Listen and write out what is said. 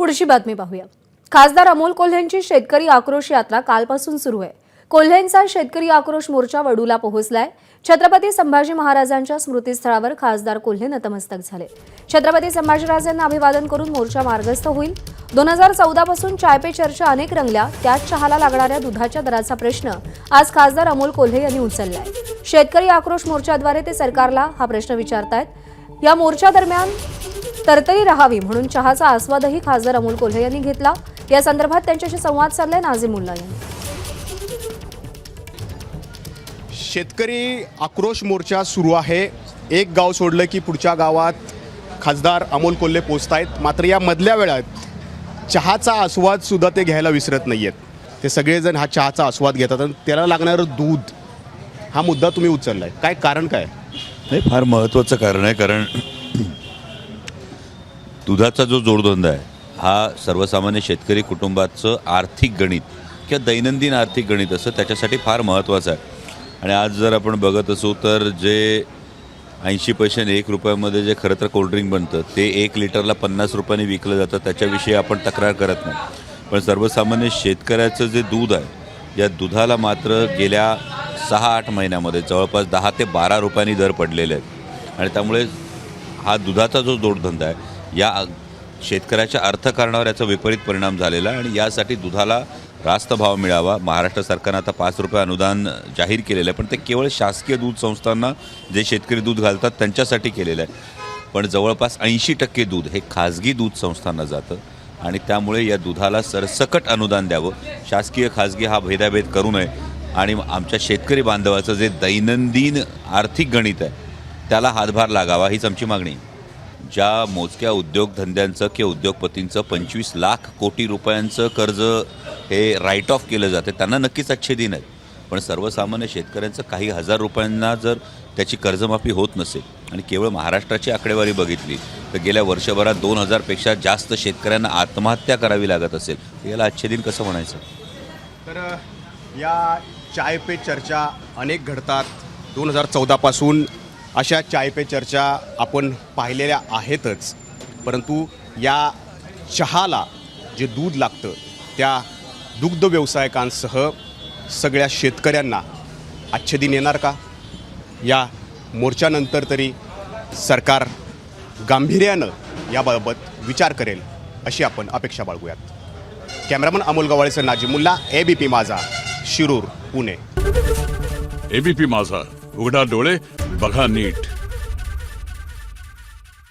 पुढची बातमी पाहूया. खासदार अमोल कोल्हेंची शेतकरी आक्रोश यात्रा कालपासून सुरू आहे. कोल्हेंचा शेतकरी आक्रोश मोर्चा वडूला पोहोचलाय. छत्रपती संभाजी महाराजांच्या स्मृतीस्थळावर खासदार कोल्हे नतमस्तक झाले. छत्रपती संभाजीराजांना अभिवादन करून मोर्चा मार्गस्थ होईल. दोन हजार चौदा पासून चाय पे चर्चा अनेक रंगल्या. त्याच चहाला लागणाऱ्या दुधाच्या दराचा प्रश्न आज खासदार अमोल कोल्हे यांनी उचललाय. शेतकरी आक्रोश मोर्चाद्वारे ते सरकारला हा प्रश्न विचारतायत. या मोर्चा दरम्यान तरतरी राहावी म्हणून चहाचा आस्वादही खासदार अमोल कोल्हे यांनी घेतला. या संदर्भात त्यांच्याशी संवाद साधलाय नाझीमुल्ला यांनी. शेतकरी आक्रोश मोर्चा सुरू आहे. एक गाव सोडलं की पुढच्या गावात खासदार अमोल कोल्हे पोचत आहेत मात्र या मधल्या वेळात चहाचा आस्वाद सुद्धा ते घ्यायला विसरत नाही आहेत ते सगळेजण हा चहाचा आस्वाद घेतात आणि त्याला लागणारं दूध हा मुद्दा तुम्ही उचलला आहे काय कारण काय? नाही फार महत्त्वाचं कारण आहे कारण दुधाचा जो जोडधंदा आहे हा सर्वसामान्य शेतकरी कुटुंबाचं आर्थिक गणित किंवा दैनंदिन आर्थिक गणित असं त्याच्यासाठी फार महत्त्वाचं आहे. आणि आज जर आपण बघत असू तर जे ऐंशी पैशाने एक रुपयामध्ये जे खरं तर कोल्ड्रिंक बनतं ते एक लिटरला पन्नास रुपयाने विकलं जातं त्याच्याविषयी आपण तक्रार करत नाही. पण सर्वसामान्य शेतकऱ्याचं जे दूध आहे या दुधाला मात्र गेल्या सहा आठ महिन्यामध्ये जवळपास दहा ते बारा रुपयांनी दर पडलेले आहेत. आणि त्यामुळे हा दुधाचा जो जोडधंदा आहे या शेतकऱ्याच्या अर्थकारणावर याचा विपरीत परिणाम झालेला आणि यासाठी दुधाला रास्त भाव मिळावा. महाराष्ट्र सरकारनं आता पाच रुपये अनुदान जाहीर केलेलं आहे पण ते केवळ शासकीय दूध संस्थांना जे शेतकरी दूध घालतात त्यांच्यासाठी केलेलं आहे. पण जवळपास ऐंशी टक्के दूध हे खाजगी दूध संस्थांना जातं आणि त्यामुळे या दुधाला सरसकट अनुदान द्यावं. शासकीय खाजगी हा भेदाभेद करू नये. आणि आमच्या शेतकरी बांधवाचं जे दैनंदिन आर्थिक गणित आहे त्याला हातभार लागावा हीच आमची मागणी आहे. ज्या मोजक्या उद्योगधंद्यांचं किंवा उद्योगपतींचं पंचवीस लाख कोटी रुपयांचं कर्ज हे राईट ऑफ केलं जाते त्यांना नक्कीच अच्छे दिन आहेत पण सर्वसामान्य शेतकऱ्यांचं काही हजार रुपयांना जर त्याची कर्जमाफी होत नसेल आणि केवळ महाराष्ट्राची आकडेवारी बघितली तर गेल्या वर्षभरात दोन हजारपेक्षा जास्त शेतकऱ्यांना आत्महत्या करावी लागत असेल तर याला अच्छे दिन कसं म्हणायचं? तर या चाय पे चर्चा अनेक घडतात. दोन हजार चौदापासून अशा चाय पे चर्चा आपण पाहिलेल्या आहेतच. परंतु या चहाला जे दूध लागतं त्या दुग्ध व्यवसायकांसह सगळ्या शेतकऱ्यांना आजचे दिन येणार का? या मोर्चानंतर तरी सरकार गांभीर्यानं याबाबत विचार करेल अशी आपण अपेक्षा बाळगूयात. Cameraman Amol गवाळेचं Najimulla A B P Majha Shirur Pune. ABP माझा उघडा डोळे बघा नीट.